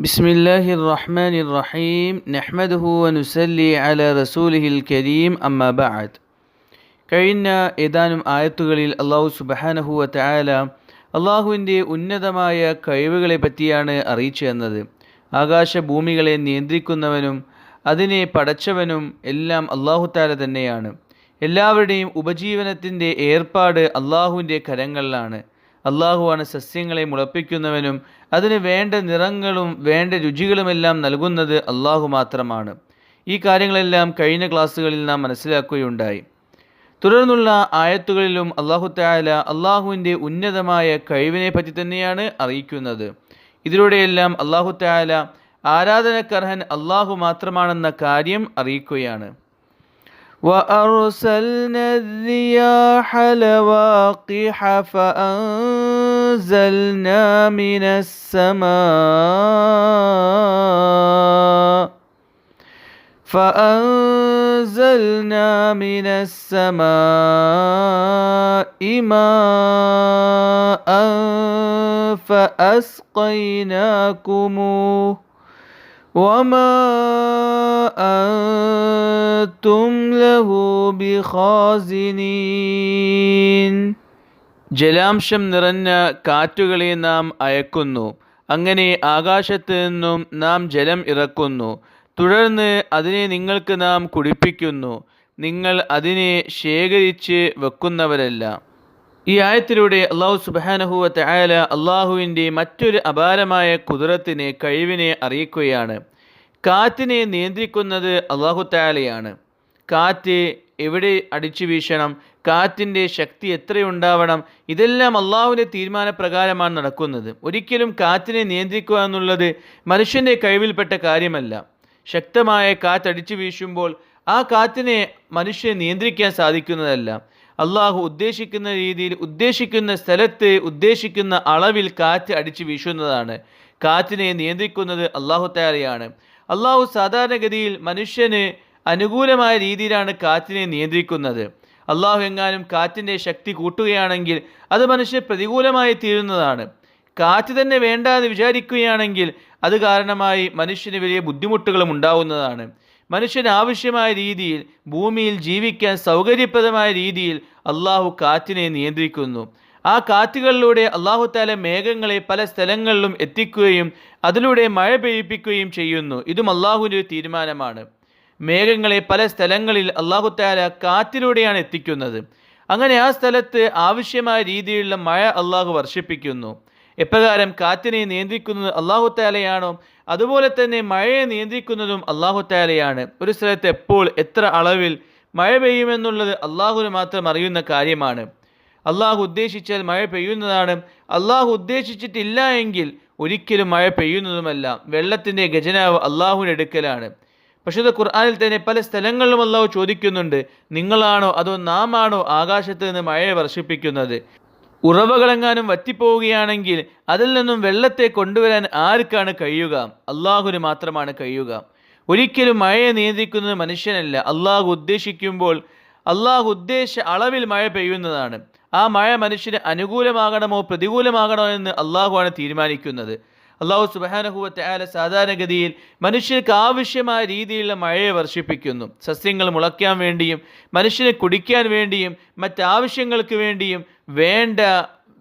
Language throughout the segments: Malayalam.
بسم الله الرحمن الرحيم نحمده ونسلي على رسوله الكريم أما بعد കഴിഞ്ഞ ഏതാനും ആയത്തുകളിൽ അള്ളാഹു സുബഹാനഹുവ തആല അള്ളാഹുവിൻ്റെ ഉന്നതമായ കഴിവുകളെ പറ്റിയാണ് അറിയിച്ചു തന്നത് ആകാശഭൂമികളെ നിയന്ത്രിക്കുന്നവനും അതിനെ പടച്ചവനും എല്ലാം അള്ളാഹു താല തന്നെയാണ് എല്ലാവരുടെയും ഉപജീവനത്തിൻ്റെ ഏർപ്പാട് അള്ളാഹുവിൻ്റെ കരങ്ങളിലാണ് അള്ളാഹുവാണ് സസ്യങ്ങളെ മുളപ്പിക്കുന്നവനും അതിന് വേണ്ട നിറങ്ങളും വേണ്ട രുചികളുമെല്ലാം നൽകുന്നത് അള്ളാഹു മാത്രമാണ്. ഈ കാര്യങ്ങളെല്ലാം കഴിഞ്ഞ ക്ലാസ്സുകളിൽ നാം മനസ്സിലാക്കുകയുണ്ടായി. തുടർന്നുള്ള ആയത്തുകളിലും അള്ളാഹു താല അള്ളാഹുവിന്റെ ഉന്നതമായ കഴിവിനെ പറ്റി തന്നെയാണ് അറിയിക്കുന്നത്. ഇതിലൂടെയെല്ലാം അള്ളാഹു താല ആരാധനക്കർഹൻ അള്ളാഹു മാത്രമാണെന്ന കാര്യം അറിയിക്കുകയാണ്. وأرسلنا الرياح لواقح فأنزلنا من السماء فأنزلنا من السماء ماء فأسقيناكموه وما أنتم له بخازنين ജലാംശം നിറഞ്ഞ കാറ്റുകളെ നാം അയക്കുന്നു അങ്ങനെ ആകാശത്ത് നിന്നും നാം ജലം ഇറക്കുന്നു തുടർന്ന് അതിനെ നിങ്ങൾക്ക് നാം കുടിപ്പിക്കുന്നു നിങ്ങൾ അതിനെ ശേഖരിച്ച് വെക്കുന്നവരല്ല ഈ ആയത്തിലൂടെ അള്ളാഹു സുബാനഹുവത്ത് ആയാല അള്ളാഹുവിന്റെ മറ്റൊരു അപാരമായ കുതിരത്തിനെ കഴിവിനെ അറിയിക്കുകയാണ്. കാറ്റിനെ നിയന്ത്രിക്കുന്നത് അള്ളാഹു തആലയാണ്. കാറ്റ് എവിടെ അടിച്ചു വീശണം? കാറ്റിന്റെ ശക്തി എത്രയുണ്ടാവണം? ഇതെല്ലാം അള്ളാഹുവിന്റെ തീരുമാനപ്രകാരമാണ് നടക്കുന്നത്. ഒരിക്കലും കാറ്റിനെ നിയന്ത്രിക്കുക എന്നുള്ളത് മനുഷ്യന്റെ കഴിവിൽപ്പെട്ട കാര്യമല്ല. ശക്തമായ കാറ്റടിച്ചു വീശുമ്പോൾ ആ കാറ്റിനെ മനുഷ്യനെ നിയന്ത്രിക്കാൻ സാധിക്കുന്നതല്ല. അള്ളാഹു ഉദ്ദേശിക്കുന്ന രീതിയിൽ ഉദ്ദേശിക്കുന്ന സ്ഥലത്ത് ഉദ്ദേശിക്കുന്ന അളവിൽ കാറ്റ് അടിച്ചു വീശുന്നതാണ്. കാറ്റിനെ നിയന്ത്രിക്കുന്നത് അള്ളാഹു താരയാണ് അള്ളാഹു സാധാരണഗതിയിൽ മനുഷ്യന് അനുകൂലമായ രീതിയിലാണ് കാറ്റിനെ നിയന്ത്രിക്കുന്നത്. അള്ളാഹു എങ്ങാനും കാറ്റിന്റെ ശക്തി കൂട്ടുകയാണെങ്കിൽ അത് മനുഷ്യന് പ്രതികൂലമായി തീരുന്നതാണ്. കാറ്റ് തന്നെ വേണ്ട എന്ന് വിചാരിക്കുകയാണെങ്കിൽ അത് കാരണമായി മനുഷ്യന് വലിയ ബുദ്ധിമുട്ടുകളും ഉണ്ടാവുന്നതാണ്. മനുഷ്യന് ആവശ്യമായ രീതിയിൽ ഭൂമിയിൽ ജീവിക്കാൻ സൗകര്യപ്രദമായ രീതിയിൽ അള്ളാഹു കാറ്റിനെ നിയന്ത്രിക്കുന്നു. ആ കാറ്റുകളിലൂടെ അള്ളാഹു താല മേഘങ്ങളെ പല സ്ഥലങ്ങളിലും എത്തിക്കുകയും അതിലൂടെ മഴ പെയ്യിപ്പിക്കുകയും ചെയ്യുന്നു. ഇതും അള്ളാഹുവിന്റെ ഒരു തീരുമാനമാണ്. മേഘങ്ങളെ പല സ്ഥലങ്ങളിൽ അള്ളാഹു താല കാറ്റിലൂടെയാണ് എത്തിക്കുന്നത്. അങ്ങനെ ആ സ്ഥലത്ത് ആവശ്യമായ രീതിയിലുള്ള മഴ അള്ളാഹു വർഷിപ്പിക്കുന്നു. എപ്രകാരം കാറ്റിനെ നിയന്ത്രിക്കുന്നത് അള്ളാഹു താലയാണോ അതുപോലെ തന്നെ മഴയെ നിയന്ത്രിക്കുന്നതും അള്ളാഹു താലയാണ് ഒരു സ്ഥലത്ത് എപ്പോൾ എത്ര അളവിൽ മഴ പെയ്യുമെന്നുള്ളത് അള്ളാഹുവിന് മാത്രം അറിയുന്ന കാര്യമാണ്. അള്ളാഹു ഉദ്ദേശിച്ചാൽ മഴ പെയ്യുന്നതാണ്. അള്ളാഹു ഉദ്ദേശിച്ചിട്ടില്ല എങ്കിൽ ഒരിക്കലും മഴ പെയ്യുന്നതുമല്ല. വെള്ളത്തിന്റെ ഖജനാവ് അള്ളാഹുവിന്റെ എടുക്കലാണ് പക്ഷേ ഖുർആാനിൽ തന്നെ പല സ്ഥലങ്ങളിലും അള്ളാഹു ചോദിക്കുന്നുണ്ട്. നിങ്ങളാണോ അതോ നാം ആണോ ആകാശത്ത് നിന്ന് മഴയെ വർഷിപ്പിക്കുന്നത്? ഉറവകളെങ്ങാനും വറ്റിപ്പോവുകയാണെങ്കിൽ അതിൽ നിന്നും വെള്ളത്തെ കൊണ്ടുവരാൻ ആർക്കാണ് കഴിയുക? അള്ളാഹുന് മാത്രമാണ് കഴിയുക. ഒരിക്കലും മഴയെ നിയന്ത്രിക്കുന്നത് മനുഷ്യനല്ല. അള്ളാഹു ഉദ്ദേശിക്കുമ്പോൾ അള്ളാഹു ഉദ്ദേശ അളവിൽ മഴ പെയ്യുന്നതാണ്. ആ മഴ മനുഷ്യന് അനുകൂലമാകണമോ പ്രതികൂലമാകണമോ എന്ന് അള്ളാഹുവാണ് തീരുമാനിക്കുന്നത്. അള്ളാഹു സുബാനഹുവത്തെ ആല സാധാരണഗതിയിൽ മനുഷ്യർക്ക് ആവശ്യമായ രീതിയിലുള്ള മഴയെ വർഷിപ്പിക്കുന്നു. സസ്യങ്ങൾ മുളയ്ക്കാൻ വേണ്ടിയും മനുഷ്യനെ കുടിക്കാൻ വേണ്ടിയും മറ്റാവശ്യങ്ങൾക്ക് വേണ്ടിയും വേണ്ട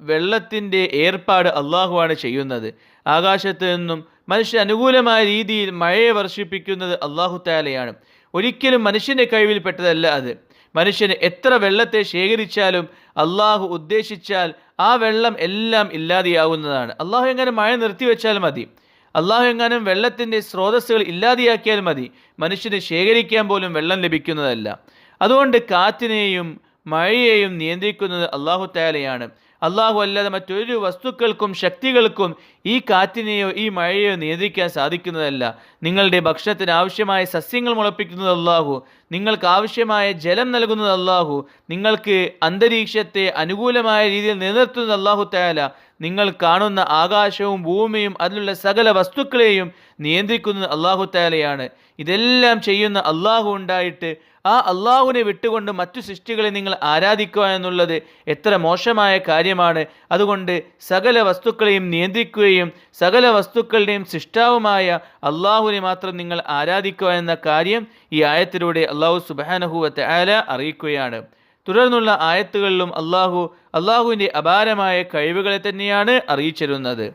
വെള്ളത്തിന്റെ ഏർപ്പാട് അള്ളാഹുവാണ് ചെയ്യുന്നത്. ആകാശത്ത് നിന്നും മനുഷ്യ അനുകൂലമായ രീതിയിൽ മഴയെ വർഷിപ്പിക്കുന്നത് അള്ളാഹു താലയാണ് ഒരിക്കലും മനുഷ്യന്റെ കഴിവിൽപ്പെട്ടതല്ല അത്. മനുഷ്യന് എത്ര വെള്ളത്തെ ശേഖരിച്ചാലും അള്ളാഹു ഉദ്ദേശിച്ചാൽ ആ വെള്ളം എല്ലാം ഇല്ലാതെയാവുന്നതാണ്. അള്ളാഹു എങ്ങനെ മഴ നിർത്തിവെച്ചാൽ മതി. അള്ളാഹു എങ്ങാനും വെള്ളത്തിന്റെ സ്രോതസ്സുകൾ ഇല്ലാതെയാക്കിയാൽ മതി. മനുഷ്യന് ശേഖരിക്കാൻ പോലും വെള്ളം ലഭിക്കുന്നതല്ല. അതുകൊണ്ട് കാറ്റിനെയും മഴയെയും നിയന്ത്രിക്കുന്നത് അള്ളാഹു താലയാണ് അള്ളാഹു അല്ലാതെ മറ്റൊരു വസ്തുക്കൾക്കും ശക്തികൾക്കും ഈ കാറ്റിനെയോ ഈ മഴയെയോ നിയന്ത്രിക്കാൻ സാധിക്കുന്നതല്ല. നിങ്ങളുടെ ഭക്ഷണത്തിന് ആവശ്യമായ സസ്യങ്ങൾ മുളപ്പിക്കുന്നത് അള്ളാഹു നിങ്ങൾക്ക് ആവശ്യമായ ജലം നൽകുന്നത് അള്ളാഹു നിങ്ങൾക്ക് അന്തരീക്ഷത്തെ അനുകൂലമായ രീതിയിൽ നിലനിർത്തുന്നത് അള്ളാഹു തയാല നിങ്ങൾ കാണുന്ന ആകാശവും ഭൂമിയും അതിലുള്ള സകല വസ്തുക്കളെയും നിയന്ത്രിക്കുന്നത് അള്ളാഹു തയാലയാണ് ഇതെല്ലാം ചെയ്യുന്ന അള്ളാഹു ഉണ്ടായിട്ട് ആ അള്ളാഹുവിനെ വിട്ടുകൊണ്ട് മറ്റു സൃഷ്ടികളെ നിങ്ങൾ ആരാധിക്കുക എന്നുള്ളത് എത്ര മോശമായ കാര്യമാണ്. അതുകൊണ്ട് സകല വസ്തുക്കളെയും നിയന്ത്രിക്കുകയും സകല വസ്തുക്കളുടെയും സൃഷ്ടാവുമായ അള്ളാഹുവിനെ മാത്രം നിങ്ങൾ ആരാധിക്കുക എന്ന കാര്യം ഈ ആയത്തിലൂടെ അള്ളാഹു സുബാനഹുവത്തെ ആല അറിയിക്കുകയാണ്. തുടർന്നുള്ള ആയത്തുകളിലും അള്ളാഹു അള്ളാഹുവിന്റെ അപാരമായ കഴിവുകളെ തന്നെയാണ് അറിയിച്ചിരുന്നത്.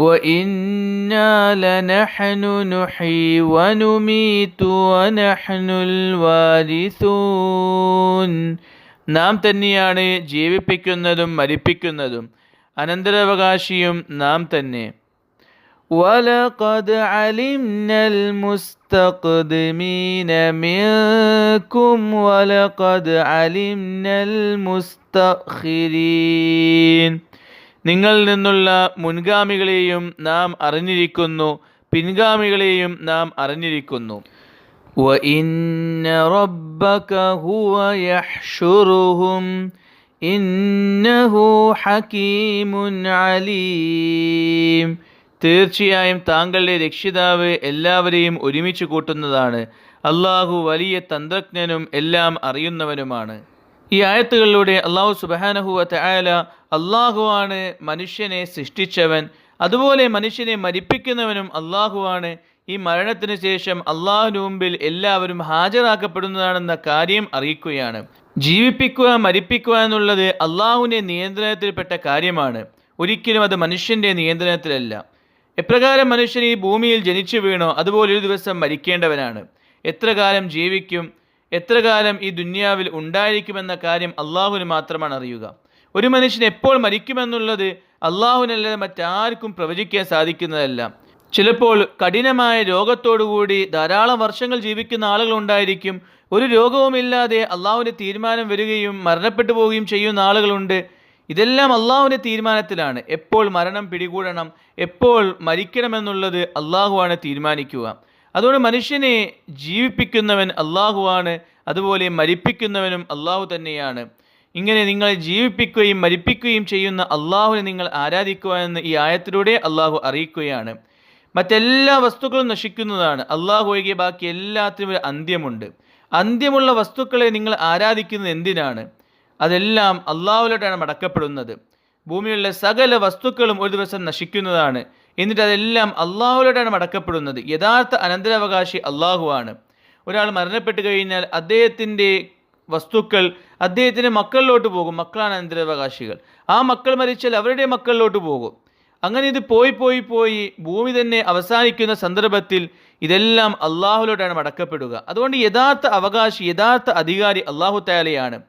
وإنا لنحن نحيي ونميت ونحن الوارثون നാം തന്നെയാണ് ജീവിപ്പിക്കുന്നതും മരിപ്പിക്കുന്നതും അനന്തരാവകാശിയും നാം തന്നെ ولقد علمنا المستقدمين منكم ولقد علمنا المستأخرين നിങ്ങളിൽ നിന്നുള്ള മുൻഗാമികളെയും നാം അറിഞ്ഞിരിക്കുന്നു പിൻഗാമികളെയും നാം അറിഞ്ഞിരിക്കുന്നു وَإِنَّ رَبَّكَ هُوَ يَحْشُرُهُمْ إِنَّهُ حَكِيمٌ عَلِيمٌ തീർച്ചയായും താങ്കളുടെ രക്ഷിതാവ് എല്ലാവരെയും ഒരുമിച്ച് കൂട്ടുന്നതാണ് അള്ളാഹു വലിയ തന്ത്രജ്ഞനും എല്ലാം അറിയുന്നവനുമാണ് ഈ ആയത്തുകളിലൂടെ അള്ളാഹു സുബാനഹുവ ആയാല അള്ളാഹുവാണ് മനുഷ്യനെ സൃഷ്ടിച്ചവൻ. അതുപോലെ മനുഷ്യനെ മരിപ്പിക്കുന്നവനും അള്ളാഹുവാണ്. ഈ മരണത്തിന് ശേഷം അള്ളാഹുവിന് മുമ്പിൽ എല്ലാവരും ഹാജരാക്കപ്പെടുന്നതാണെന്ന കാര്യം അറിയിക്കുകയാണ്. ജീവിപ്പിക്കുക മരിപ്പിക്കുക എന്നുള്ളത് അള്ളാഹുവിന്റെ നിയന്ത്രണത്തിൽപ്പെട്ട കാര്യമാണ്. ഒരിക്കലും അത് മനുഷ്യന്റെ നിയന്ത്രണത്തിലല്ല. എപ്രകാരം മനുഷ്യൻ ഈ ഭൂമിയിൽ ജനിച്ചു വീണോ അതുപോലെ ഒരു ദിവസം മരിക്കേണ്ടവനാണ്. എത്ര കാലം ജീവിക്കും എത്ര കാലം ഈ ദുന്യാവിൽ ഉണ്ടായിരിക്കുമെന്ന കാര്യം അള്ളാഹുവിന് മാത്രമാണ് അറിയുക. ഒരു മനുഷ്യൻ എപ്പോൾ മരിക്കുമെന്നുള്ളത് അള്ളാഹുവിനല്ലാതെ മറ്റാർക്കും പ്രവചിക്കാൻ സാധിക്കുന്നതല്ല. ചിലപ്പോൾ കഠിനമായ രോഗത്തോടുകൂടി ധാരാളം വർഷങ്ങൾ ജീവിക്കുന്ന ആളുകളുണ്ടായിരിക്കും ഒരു രോഗവുമില്ലാതെ അള്ളാഹുവിന്റെ തീരുമാനം വരികയും മരണപ്പെട്ടു പോവുകയും ചെയ്യുന്ന ആളുകളുണ്ട്. ഇതെല്ലാം അള്ളാഹുവിന്റെ തീരുമാനത്തിലാണ്. എപ്പോൾ മരണം പിടികൂടണം എപ്പോൾ മരിക്കണമെന്നുള്ളത് അള്ളാഹുവാണ് തീരുമാനിക്കുക. അതുകൊണ്ട് മനുഷ്യനെ ജീവിപ്പിക്കുന്നവൻ അള്ളാഹുവാണ് അതുപോലെ മരിപ്പിക്കുന്നവനും അള്ളാഹു തന്നെയാണ്. ഇങ്ങനെ നിങ്ങളെ ജീവിപ്പിക്കുകയും മരിപ്പിക്കുകയും ചെയ്യുന്ന അള്ളാഹുവിനെ നിങ്ങൾ ആരാധിക്കുക എന്ന് ഈ ആയത്തിലൂടെ അള്ളാഹു അറിയിക്കുകയാണ്. മറ്റെല്ലാ വസ്തുക്കളും നശിക്കുന്നതാണ്. അള്ളാഹു ഒഴികെ ബാക്കി എല്ലാത്തിനും ഒരു അന്ത്യമുണ്ട്. അന്ത്യമുള്ള വസ്തുക്കളെ നിങ്ങൾ ആരാധിക്കുന്നത് എന്തിനാണ്? അതെല്ലാം അള്ളാഹുലോട്ടാണ് മടക്കപ്പെടുന്നത്. ഭൂമിയിലുള്ള സകല വസ്തുക്കളും ഒരു ദിവസം നശിക്കുന്നതാണ്. എന്നിട്ട് അതെല്ലാം അള്ളാഹുലോട്ടാണ് മടക്കപ്പെടുന്നത്. യഥാർത്ഥ അനന്തരാവകാശി അള്ളാഹുവാണ്. ഒരാൾ മരണപ്പെട്ടു കഴിഞ്ഞാൽ അദ്ദേഹത്തിന്റെ വസ്തുക്കൾ അദ്ദേഹത്തിന്റെ മക്കളിലോട്ട് പോകും. മക്കളാണ് അനന്തരാവകാശികൾ ആ മക്കൾ മരിച്ചാൽ അവരുടെ മക്കളിലോട്ട് പോകും. അങ്ങനെ ഇത് പോയി പോയി പോയി ഭൂമി തന്നെ അവസാനിക്കുന്ന സന്ദർഭത്തിൽ ഇതെല്ലാം അള്ളാഹുലോട്ടാണ് മടക്കപ്പെടുക. അതുകൊണ്ട് യഥാർത്ഥ അവകാശി യഥാർത്ഥ അധികാരി അള്ളാഹു താലയാണ്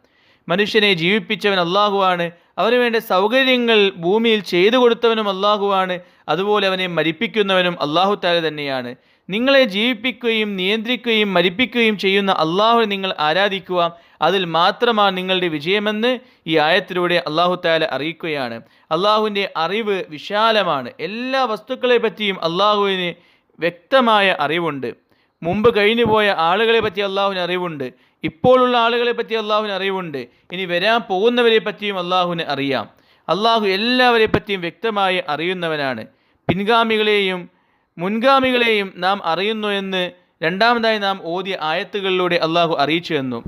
മനുഷ്യനെ ജീവിപ്പിച്ചവൻ അള്ളാഹുവാണ്. അവന് വേണ്ട സൗകര്യങ്ങൾ ഭൂമിയിൽ ചെയ്തു കൊടുത്തവനും അള്ളാഹുവാണ്. അതുപോലെ അവനെ മരിപ്പിക്കുന്നവനും അള്ളാഹു താല തന്നെയാണ്. നിങ്ങളെ ജീവിപ്പിക്കുകയും നിയന്ത്രിക്കുകയും മരിപ്പിക്കുകയും ചെയ്യുന്ന അള്ളാഹുവിനെ നിങ്ങൾ ആരാധിക്കുക. അതിൽ മാത്രമാണ് നിങ്ങളുടെ വിജയമെന്ന് ഈ ആയത്തിലൂടെ അള്ളാഹു താല അറിയിക്കുകയാണ്. അള്ളാഹുവിന്റെ അറിവ് വിശാലമാണ്. എല്ലാ വസ്തുക്കളെ പറ്റിയും അള്ളാഹുവിന് വ്യക്തമായ അറിവുണ്ട്. മുമ്പ് കഴിഞ്ഞുപോയ ആളുകളെ പറ്റി അള്ളാഹുവിന് അറിവുണ്ട്. ഇപ്പോഴുള്ള ആളുകളെ പറ്റി അള്ളാഹുവിന് അറിവുണ്ട്. ഇനി വരാൻ പോകുന്നവരെ പറ്റിയും അള്ളാഹുവിന് അറിയാം. അള്ളാഹു എല്ലാവരെ പറ്റിയും വ്യക്തമായി അറിയുന്നവനാണ്. പിൻഗാമികളെയും മുൻഗാമികളെയും നാം അറിയുന്നു എന്ന് രണ്ടാമതായി നാം ഓതിയ ആയത്തുകളിലൂടെ അള്ളാഹു അറിയിച്ചു തന്നു.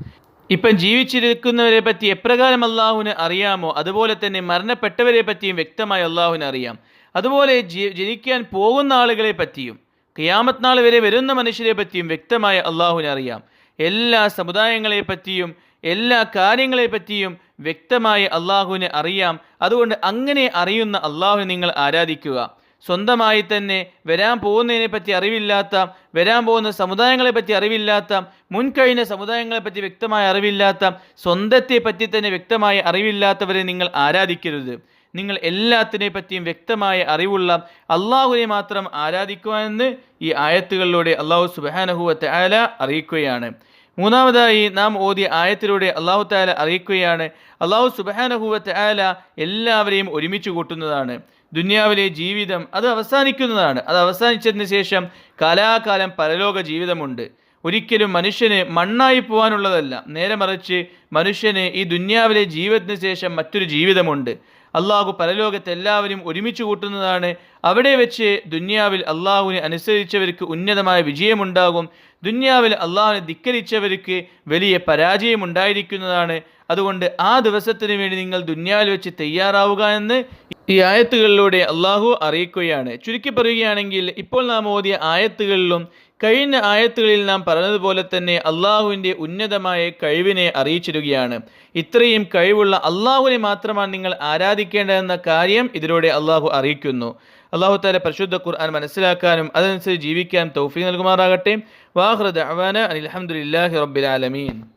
ഇപ്പം ജീവിച്ചിരിക്കുന്നവരെ പറ്റി എപ്രകാരം അള്ളാഹുവിന് അറിയാമോ? അതുപോലെ തന്നെ മരണപ്പെട്ടവരെ പറ്റിയും വ്യക്തമായി അള്ളാഹുവിന് അറിയാം. അതുപോലെ ജനിക്കാൻ പോകുന്ന ആളുകളെ പറ്റിയും ഖിയാമത്ത് നാൾ വരെ വരുന്ന മനുഷ്യരെ പറ്റിയും വ്യക്തമായ അള്ളാഹുവിന് അറിയാം. എല്ലാ സമുദായങ്ങളെ പറ്റിയും എല്ലാ കാര്യങ്ങളെ പറ്റിയും വ്യക്തമായി അള്ളാഹുവിനെ അറിയാം. അതുകൊണ്ട് അങ്ങനെ അറിയുന്ന അള്ളാഹുവിനെ നിങ്ങൾ ആരാധിക്കുക. സ്വന്തമായി തന്നെ വരാൻ പോകുന്നതിനെ പറ്റി അറിവില്ലാത്ത വരാൻ പോകുന്ന സമുദായങ്ങളെ പറ്റി അറിവില്ലാത്ത മുൻകഴിഞ്ഞ സമുദായങ്ങളെ പറ്റി വ്യക്തമായ അറിവില്ലാത്ത സ്വന്തത്തെ പറ്റി തന്നെ വ്യക്തമായ അറിവില്ലാത്തവരെ നിങ്ങൾ ആരാധിക്കരുത്. നിങ്ങൾ എല്ലാത്തിനെ പറ്റിയും വ്യക്തമായ അറിവുള്ള അള്ളാഹുവിനെ മാത്രം ആരാധിക്കുവാനെന്ന് ഈ ആയത്തുകളിലൂടെ അള്ളാഹു സുബാനഹുവത്തെ ആല അറിയിക്കുകയാണ്. മൂന്നാമതായി നാം ഓതിയ ആയത്തിലൂടെ അള്ളാഹു താല അറിയിക്കുകയാണ്. അള്ളാഹു സുബാനഹുവത്തെ ആല എല്ലാവരെയും ഒരുമിച്ച് കൂട്ടുന്നതാണ്. ദുനിയാവിലെ ജീവിതം അത് അവസാനിക്കുന്നതാണ്. അത് അവസാനിച്ചതിന് ശേഷം കാലാകാലം പരലോക ജീവിതമുണ്ട്. ഒരിക്കലും മനുഷ്യന് മണ്ണായി പോകാനുള്ളതല്ല നേരെ മറിച്ച് മനുഷ്യന് ഈ ദുന്യാവിലെ ജീവിതത്തിന് ശേഷം മറ്റൊരു ജീവിതമുണ്ട്. അള്ളാഹു പരലോകത്ത് എല്ലാവരും ഒരുമിച്ച് കൂട്ടുന്നതാണ്. അവിടെ വെച്ച് ദുന്യാവിൽ അള്ളാഹുവിനെ അനുസരിച്ചവർക്ക് ഉന്നതമായ വിജയമുണ്ടാകും. ദുന്യാവിൽ അള്ളാഹുവിനെ ധിക്കരിച്ചവർക്ക് വലിയ പരാജയം ഉണ്ടായിരിക്കുന്നതാണ് അതുകൊണ്ട് ആ ദിവസത്തിന് വേണ്ടി നിങ്ങൾ ദുന്യാവിൽ വെച്ച് തയ്യാറാവുക എന്ന് ഈ ആയത്തുകളിലൂടെ അള്ളാഹു അറിയിക്കുകയാണ്. ചുരുക്കി പറയുകയാണെങ്കിൽ ഇപ്പോൾ നാം ഓതിയ ആയത്തുകളിലും കഴിഞ്ഞ ആയത്തുകളിൽ നാം പറഞ്ഞതുപോലെ തന്നെ അള്ളാഹുവിന്റെ ഉന്നതമായ കഴിവിനെ അറിയിച്ചിരുകയാണ് ഇത്രയും കഴിവുള്ള അള്ളാഹുവിനെ മാത്രമാണ് നിങ്ങൾ ആരാധിക്കേണ്ടതെന്ന കാര്യം ഇതിലൂടെ അള്ളാഹു അറിയിക്കുന്നു. അള്ളാഹു താല പരിശുദ്ധ ഖുർആൻ മനസ്സിലാക്കാനും അതനുസരിച്ച് ജീവിക്കാൻ തൗഫീഖ് നൽകുമാറാകട്ടെ. വാഹൃദ് അവാന അലഹമുല്ലാഹി റബ്ബിൽ ആലമീൻ.